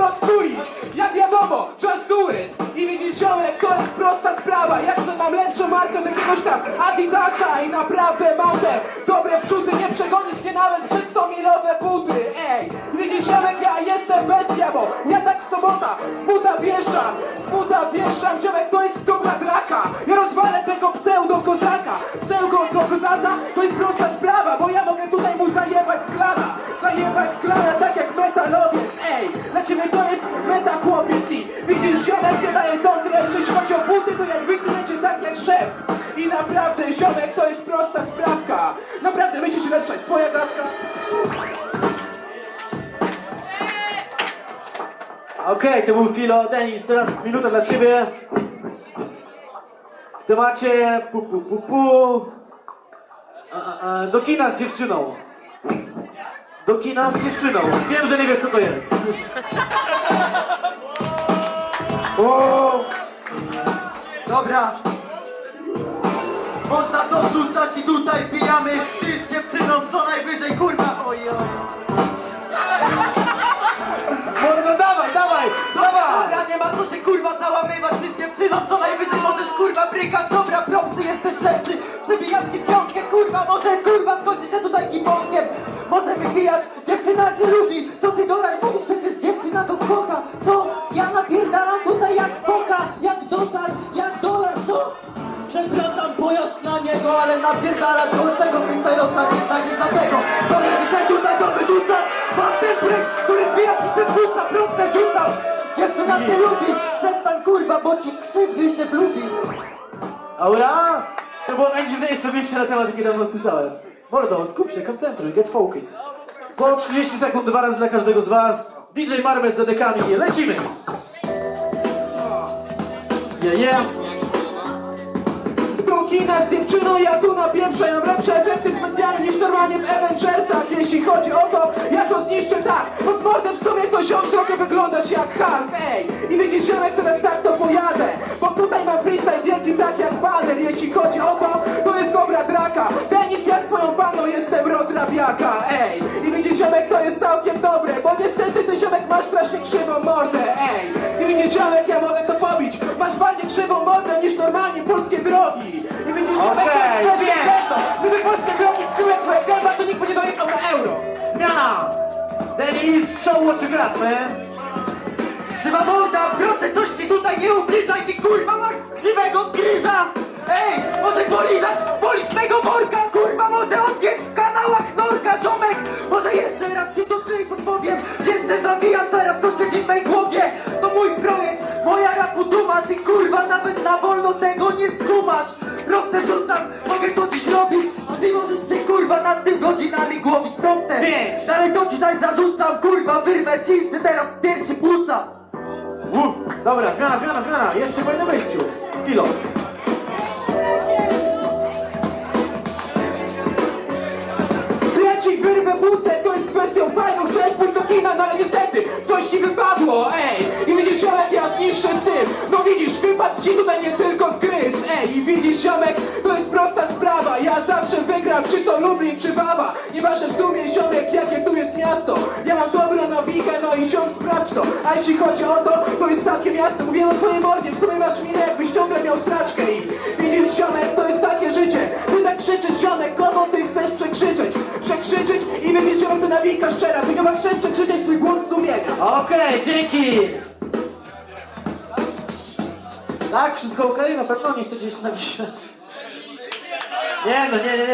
roztulić Jak wiadomo, just do it I widzisz ziomek, to jest prosta sprawa. Jak to mam lepszą markę od jakiegoś tam Adidasa I naprawdę mam te dobre wczuty. Nie przegonisz mnie nawet przez 100 milowe buty. Ej, widzisz ziomek, ja jestem bestia Bo ja tak w sobota z buta wieszczam Z buta wieszczam, ziomek nie daje tą treść Jeśli chodzi o buty, to jak wyklęcie tak jak szewc I naprawdę ziomek, to jest prosta sprawka Naprawdę myślisz, lepsza jest twoja gadka? Okej, to był Filo. Denis, teraz minuta dla ciebie. W temacie pu, pu, pu, pu. A, a, do kina z dziewczyną. Do kina z dziewczyną. Wiem, że nie wiesz co to jest. O! Dobra. Można to wrzucać i tutaj pijamy Ty z dziewczyną co najwyżej kurwa. Oj oj Mordo, dawaj, dawaj, dawaj! Dobra, nie ma co się kurwa załamywać. Ty z dziewczyną co najwyżej możesz kurwa brykać. Dobra, propsy jesteś lepszy. Przebijam ci piątkę kurwa Może kurwa skończy się tutaj gifonkiem Może wypijać, dziewczyna cię lubi Przepraszam, pojazd na niego, ale napierdala gorszego freestyle'owca nie znajdziesz dlatego Bo nie dzisiaj tutaj to wyrzucać Mam ten pryk, który wbija ci się w płuca, proste rzucam Dziewczyna cię lubi, przestań kurwa, bo ci krzywdy się lubi Aura? To było najdziwniejsze wyjście na temat, jakie dawno słyszałem. Mordo, skup się, koncentruj, get focus. Po 30 sekund dwa razy dla każdego z was. DJ Marmet z dekami, lecimy! Yeah, yeah. Kina z dziewczyną, ja tu napieprzę Mam lepsze efekty specjalne niż normalnie w Avengersach. Jeśli chodzi o to, ja to zniszczę tak Bo z mordem w sumie to ziom trochę wyglądasz jak Hulk. Ej, i widzisz ziomek, teraz tak to pojadę. Bo tutaj mam freestyle wielki tak jak baner. Jeśli chodzi o to, to jest dobra draka. Denis, ja z twoją paną jestem rozrabiaka. Ej, i widzisz ziomek, to jest całkiem dobre Bo niestety ty ziomek masz strasznie krzywą mordę. Ej, i widzisz ziomek, ja mogę to pobić. Masz bardziej krzywą mordę niż normalnie polskie drogi I jest kwestia wiem. gesto Gdyby polskie drogi wkryły twoje gęba, to nikt by nie dojechał na euro Zmiana! Denis, show what you got, man! Krzywa morda, proszę coś ci tutaj nie ubliżaj Ty kurwa Pięć. dalej to ci daj zarzucam Kurwa, wyrwę cisty teraz z piersi płuca dobra, zmiana, zmiana, zmiana. Jeszcze po jednym wyjściu. Kilo. To ja ci wyrwę bucę, to jest kwestią fajną Chciałeś pójść do kina, no ale niestety coś ci wypadło, ej I widzisz ziomek, ja zniszczę z tym No widzisz, wypadł ci tutaj nie tylko zgryz Ej, i widzisz ziomek, to jest czy to Lublin, czy Wawa Nieważne w sumie ziomek, jakie tu jest miasto Ja mam dobrą nawikę, no i ziom sprawdź to A jeśli chodzi o to, to jest całkiem jasne Mówiłem o twojej mordzie, w sumie masz minę jakbyś ciągle miał straczkę I widzisz ziomek, to jest takie życie Ty tak krzyczysz ziomek, kogo ty chcesz przekrzyczeć Przekrzyczeć i widzisz ziomek, to nawika szczera Ty chyba chcesz przekrzyczeć swój głos sumienia Okej, dzięki! Tak, wszystko okej? Na pewno nie chcecie się nawisać? Nie no, nie, nie, nie.